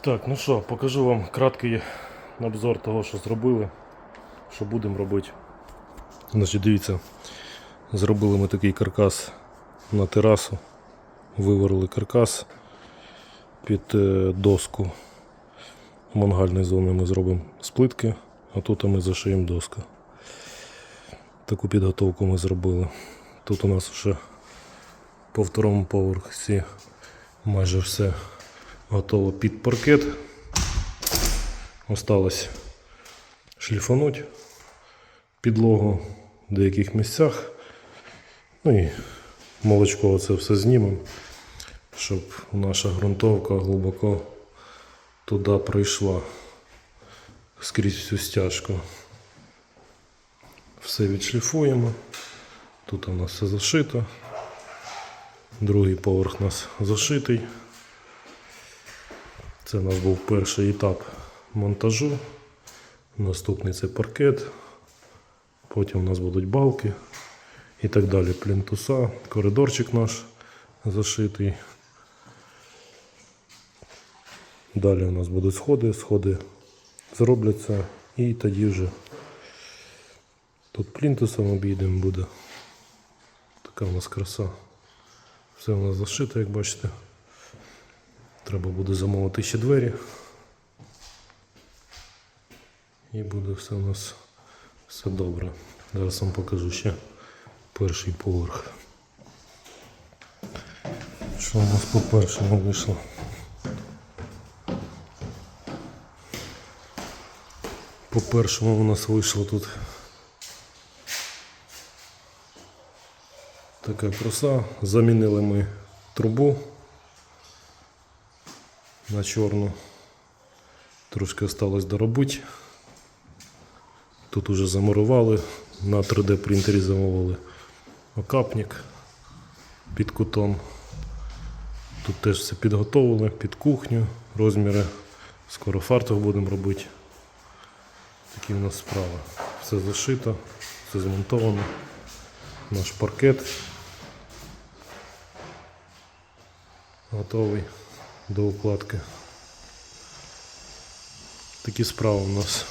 Так, ну що, покажу вам краткий обзор того, що зробили, що будемо робити. Значить, дивіться, зробили ми такий каркас на терасу, виварили каркас під е, доску мангальної зони ми зробимо з плитки, а тут ми зашиємо доску. Таку підготовку ми зробили. Тут у нас вже по второму поверсі майже все готово під паркет. Осталось шліфануть підлогу в деяких місцях. Ну і молочко це все знімемо, щоб наша ґрунтовка глибоко туди пройшла скрізь всю стяжку. Все відшліфуємо. Тут у нас все зашито. Другий поверх у нас зашитий. Це у нас був перший етап монтажу. Наступний це паркет. Потім у нас будуть балки і так далі. Плінтуса, коридорчик наш зашитий. Далі у нас будуть сходи, сходи зробляться і тоді вже тут плінтусом обійдемо буде. Така у нас краса. Все у нас зашито, як бачите. Треба буде замовити ще двері. І буде все у нас все добре. Зараз вам покажу ще перший поверх. Що у нас по першому вийшло? По першому у нас вийшло тут така краса. Замінили ми трубу на чорну. Трошки осталось доробити. Тут уже замурували, на 3D принтері замовили окапник під кутом. Тут теж все підготовили під кухню, розміри. Скоро фартух будемо робити. Такі у нас справи. Все зашито, все змонтовано. Наш паркет готовий до укладки. Такі справи у нас.